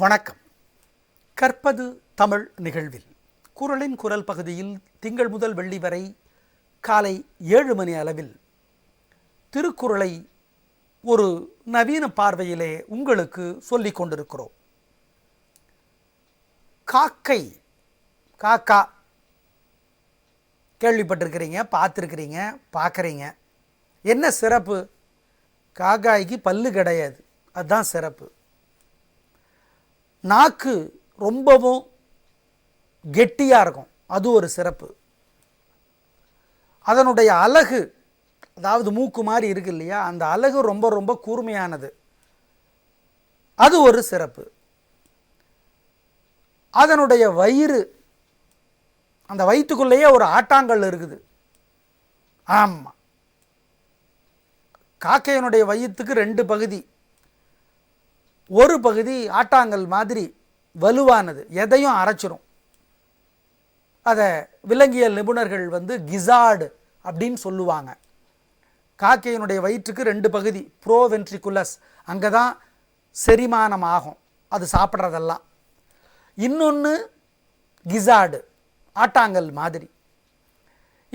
வணக்கம். கற்பது தமிழ் நிகழ்வில். குரலின் குரல் பகுதியில் திங்கள் முதல் வெள்ளி வரை காலை ஏழு மணி அளவில் திருக்குறளை ஒரு நவீன பார்வையிலே உங்களுக்கு சொல்லிக் கொண்டிருக்கிறோம். காக்கை காக்கா. கேள்விப்பட்டிருக்கிறீங்க பார்த்துருக்கிறீங்க பார்க்குறீங்க. என்ன சிறப்பு? காக்காய்க்கு பல்லு கிடையாது. அதுதான் சிறப்பு. நாக்கு ரொம்பவும் கெட்டியாக இருக்கும். அது ஒரு சிறப்பு. அதனுடைய அழகு அதாவது மூக்கு மாதிரி இருக்கு இல்லையா? அந்த அழகு ரொம்ப ரொம்ப கூர்மையானது. அது ஒரு சிறப்பு. அதனுடைய வயிறு அந்த வயிற்றுக்குள்ளேயே ஒரு ஆட்டாங்கல் இருக்குது. ஆமாம் காக்கையினுடைய வயிற்றுக்கு ரெண்டு பகுதி. ஒரு பகுதி ஆட்டாங்கல் மாதிரி வலுவானது. எதையும் அரைச்சிரும். அதை விலங்கியல் நிபுணர்கள் வந்து கிசார்டு அப்படின்னு சொல்லுவாங்க. காக்கையினுடைய வயிற்றுக்கு ரெண்டு பகுதி ப்ரோவென்ட்ரிகுலஸ். அங்கே தான் செரிமானம் ஆகும். அது சாப்பிட்றதெல்லாம். இன்னொன்று கிசார்டு ஆட்டாங்கல் மாதிரி.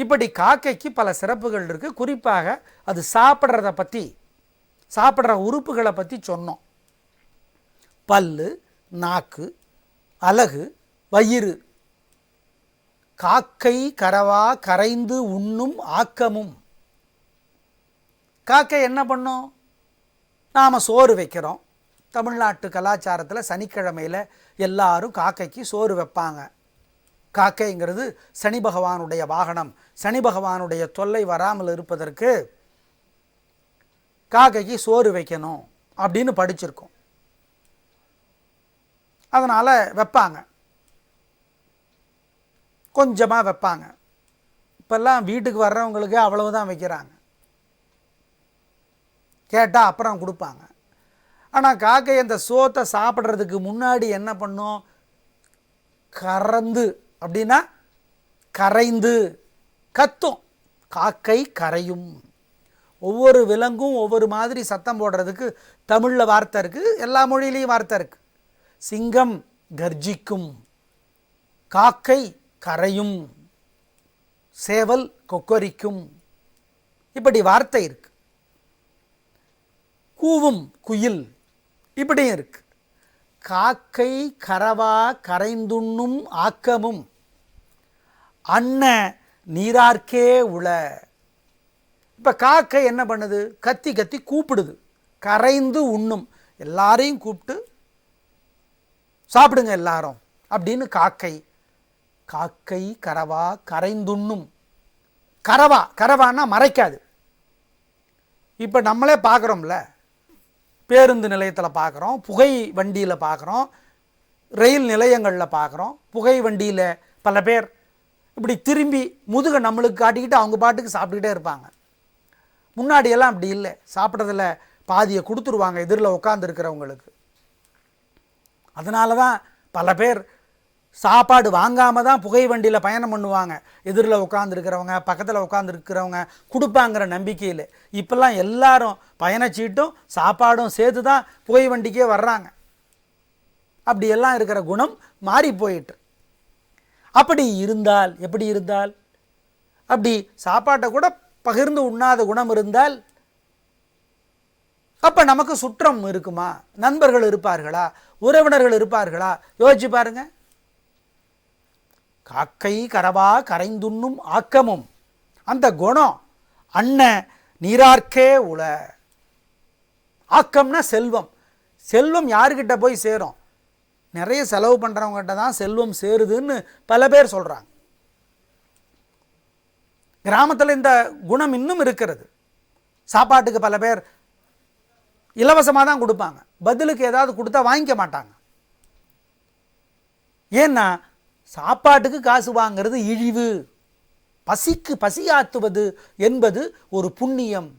இப்படி காக்கைக்கு பல சிறப்புகள் இருக்குது குறிப்பாக அது சாப்பிட்றத பற்றி சாப்பிட்ற உறுப்புகளை பற்றி சொன்னோம். பல்லு நாக்கு அலகு வயிறு. காக்கை கரவா கரைந்து உண்ணும் ஆக்கமும். காக்கை என்ன பண்ணும்? நாம் சோறு வைக்கிறோம். தமிழ்நாட்டு கலாச்சாரத்தில் சனிக்கிழமையில் எல்லாரும் காக்கைக்கு சோறு வைப்பாங்க. காக்கைங்கிறது சனி பகவானுடைய வாகனம். சனி பகவானுடைய தொல்லை வராமல் இருப்பதற்கு காக்கைக்கு சோறு வைக்கணும் அப்படின்னு படிச்சிருக்கோம். அதனால் வைப்பாங்க. கொஞ்சமாக வைப்பாங்க. இப்போல்லாம் வீட்டுக்கு வர்றவங்களுக்கு அவ்வளவுதான் வைக்கிறாங்க. கேட்டால் அப்புறம் கொடுப்பாங்க. ஆனால் காக்கை அந்த சோத்தை சாப்பிட்றதுக்கு முன்னாடி என்ன பண்ணும்? கறந்து அப்படின்னா கரைந்து கத்தும். காக்கை கரையும். ஒவ்வொரு விலங்கும் ஒவ்வொரு மாதிரி சத்தம் போடுறதுக்கு தமிழில் வார்த்தை இருக்குது எல்லா மொழியிலையும் வார்த்தை இருக்குது சிங்கம் கர்ஜிக்கும் காக்கை கரையும் சேவல் கொக்கரிக்கும். இப்படி வார்த்தை இருக்கு. கூவும் குயில் இப்படியும் இருக்கு. காக்கை கரவா கரைந்துண்ணும் ஆக்கமும் அன்ன நீரார்க்கே உள. இப்போ காக்கை என்ன பண்ணுது? கத்தி கத்தி கூப்பிடுது. கரைந்து உண்ணும். எல்லாரையும் கூப்பிட்டு சாப்பிடுங்க எல்லாரும். அப்படின்னு காக்கை. காக்கை கரவா கரைந்துண்ணும். கரவா கரவான்னா மறைக்காது. இப்போ நம்மளே பார்க்குறோம்ல பேருந்து நிலையத்தில் பார்க்குறோம் புகை வண்டியில் பார்க்குறோம் ரயில் நிலையங்களில் பார்க்குறோம் புகை வண்டியில் பல பேர் இப்படி திரும்பி முதுகை நம்மளுக்கு காட்டிக்கிட்டு அவங்க பாட்டுக்கு சாப்பிட்டுக்கிட்டே இருப்பாங்க. முன்னாடியெல்லாம் அப்படி இல்லை. சாப்பிட்றதுல பாதியை கொடுத்துருவாங்க எதிரில் உட்காந்துருக்கிறவங்களுக்கு அதனால தான் பல பேர் சாப்பாடு வாங்காமல் தான் புகை வண்டியில் பயணம் பண்ணுவாங்க. எதிரில் உட்காந்துருக்கிறவங்க பக்கத்தில் உட்காந்துருக்கிறவங்க கொடுப்பாங்கிற நம்பிக்கையில். இப்போல்லாம் எல்லாரும் பயணச்சீட்டும் சாப்பாடும் சேர்த்து தான் புகை வண்டிக்கே வர்றாங்க. அப்படியெல்லாம் இருக்கிற குணம் மாறி போயிட்டு. அப்படி இருந்தால் எப்படி இருந்தால்? அப்படி சாப்பாட்டை கூட பகிர்ந்து உண்ணாத குணம் இருந்தால் அப்போ நமக்கு சுற்றம் இருக்குமா? நண்பர்கள் இருப்பார்களா? உறவினர்கள் இருப்பார்களா? யோசிச்சு பாருங்க. காக்கை கரவா கரைந்துண்ணும் ஆக்கமும். அந்த குணம் அன்ன நீரார்க்கே உல ஆக்கம்னா செல்வம். செல்வம் யாருக்கிட்ட போய் சேரும்? நிறைய செலவு பண்ணுறவங்ககிட்ட தான் செல்வம் சேருதுன்னு பல பேர் சொல்கிறாங்க கிராமத்தில் இந்த குணம் இன்னும் இருக்கிறது. சாப்பாட்டுக்கு பல பேர் இலவசமாக தான் கொடுப்பாங்க. பதிலுக்கு ஏதாவது கொடுத்தா வாங்கிக்க மாட்டாங்க. ஏன்னா சாப்பாட்டுக்கு காசு வாங்கிறது இழிவு. பசிக்கு பசியாத்துவது என்பது ஒரு புண்ணியம்.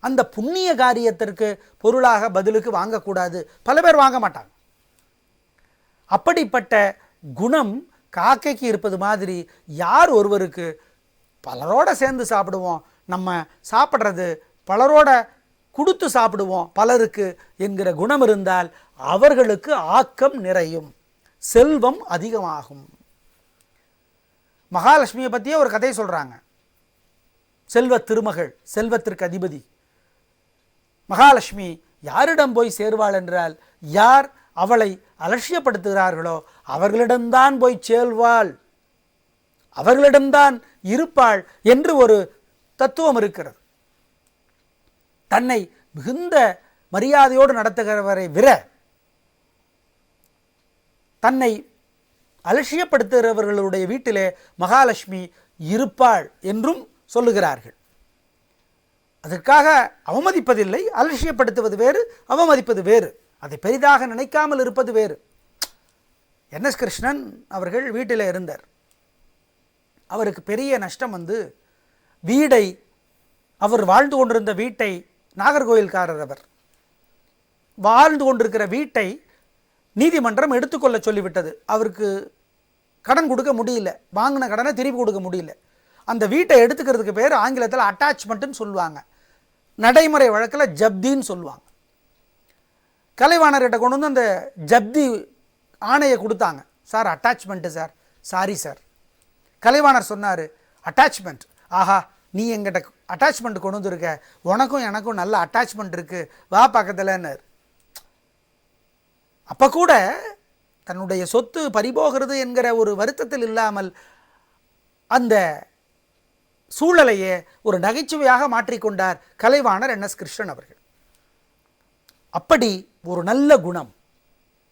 அந்த புண்ணிய காரியத்திற்கு பொருளாக பதிலுக்கு வாங்கக்கூடாது. பல பேர் வாங்க மாட்டாங்க. அப்படிப்பட்ட குணம் காக்கைக்கு இருப்பது மாதிரி யார் ஒருவருக்கு பலரோட சேர்ந்து சாப்பிடுவோம். நம்ம சாப்பிட்றது பலரோட கொடுத்து சாப்பிடுவோம். பலருக்கு என்கிற குணம் இருந்தால் அவர்களுக்கு ஆக்கம் நிறையும். செல்வம் அதிகமாகும். மகாலட்சுமியை பற்றியே ஒரு கதை சொல்கிறாங்க செல்வ திருமகள் செல்வத்திற்கு அதிபதி. மகாலட்சுமி யாரிடம் போய் சேர்வாள் என்றால் யார் அவளை அலட்சியப்படுத்துகிறார்களோ அவர்களிடம்தான் போய் சேர்வாள் அவர்களிடம்தான் இருப்பாள் என்று ஒரு தத்துவம் இருக்கிறது. தன்னை மிகுந்த மரியாதையோடு நடத்துகிறவரை விர தன்னை அலட்சியப்படுத்துகிறவர்களுடைய வீட்டிலே மகாலட்சுமி இருப்பாள் என்றும் சொல்லுகிறார்கள். அதற்காக அவமதிப்பதில்லை அலட்சியப்படுத்துவது வேறு அவமதிப்பது வேறு. அதை பெரிதாக நினைக்காமல் இருப்பது வேறு. என் எஸ் கிருஷ்ணன் அவர்கள் வீட்டில் இருந்தார். அவருக்கு பெரிய நஷ்டம் வந்து வீடை அவர் வாழ்ந்து கொண்டிருந்த வீட்டை நாகர்கோயில்காரர் அவர் வாழ்ந்து கொண்டிருக்கிற வீட்டை நீதிமன்றம் எடுத்துக்கொள்ள சொல்லிவிட்டது. அவருக்கு கடன் கொடுக்க முடியல. வாங்கின கடனை திருப்பி கொடுக்க முடியல. அந்த வீட்டை எடுத்துக்கிறதுக்கு பேர் ஆங்கிலத்தில் அட்டாச்மெண்ட்டுன்னு சொல்லுவாங்க. நடைமுறை வழக்கில் ஜப்தின்னு சொல்லுவாங்க. கலைவாணர்கிட்ட கொண்டு வந்து அந்த ஜப்தி ஆணையை கொடுத்தாங்க. Sir attachment sir. Sorry sir Kalaivanar சொன்னார் அட்டாச்மெண்ட் ஆஹா நீ எங்கிட்ட அட்டாச்மெண்ட் கொண்டு வந்துருக்க. உனக்கும் எனக்கும் நல்ல அட்டாச்மெண்ட் இருக்குது வா பக்கத்துலன்னார். அப்போ கூட தன்னுடைய சொத்து பறிபோகிறது என்கிற ஒரு வருத்தத்தில் இல்லாமல் அந்த சூழலையே ஒரு நகைச்சுவையாக மாற்றிக்கொண்டார் கலைவாணர் என் எஸ் கிருஷ்ணன் அவர்கள். அப்படி ஒரு நல்ல குணம்.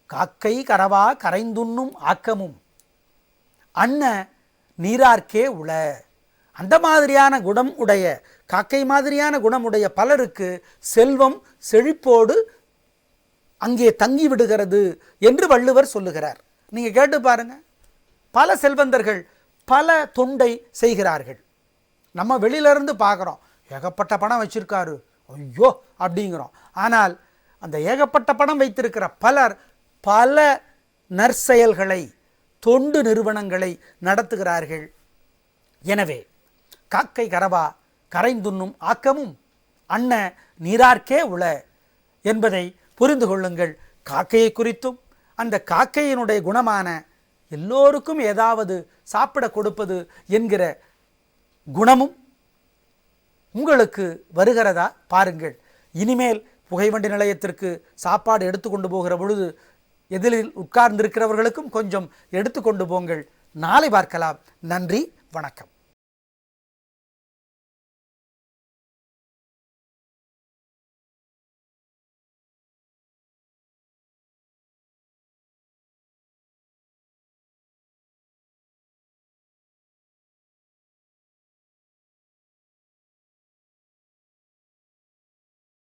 காக்கை கரவா கரைந்துண்ணும் ஆக்கமும். அன்ன நீரார்க்கே உள. அந்த மாதிரியான குணம் உடைய காக்கை மாதிரியான குணமுடைய பலருக்கு செல்வம் செழிப்போடு அங்கே தங்கி விடுகிறது என்று வள்ளுவர் சொல்லுகிறார். நீங்கள் கேட்டு பாருங்க. பல செல்வந்தர்கள் பல தொண்டை செய்கிறார்கள். நம்ம வெளியிலேருந்து பார்க்குறோம். ஏகப்பட்ட பணம் வச்சிருக்காரு. ஐயோ! அப்படிங்கிறோம். ஆனால் அந்த ஏகப்பட்ட பணம் வைத்திருக்கிற பலர் பல நற்செயல்களை தொண்டு நிறுவனங்களை நடத்துகிறார்கள். எனவே காக்கை கரவா கரைந்துண்ணும் ஆக்கமும். அன்ன நீரார்க்கே உள என்பதை புரிந்து கொள்ளுங்கள். காக்கையை குறித்தும் அந்த காக்கையினுடைய குணமான எல்லோருக்கும் ஏதாவது சாப்பிட கொடுப்பது என்கிற குணமும் உங்களுக்கு வருகிறதா பாருங்கள். இனிமேல் புகைவண்டி நிலையத்திற்கு சாப்பாடு எடுத்துக்கொண்டு போகிற பொழுது எதிரில் உட்கார்ந்திருக்கிறவர்களுக்கும் கொஞ்சம் எடுத்துக்கொண்டு போங்கள். நாளை பார்க்கலாம். நன்றி வணக்கம்.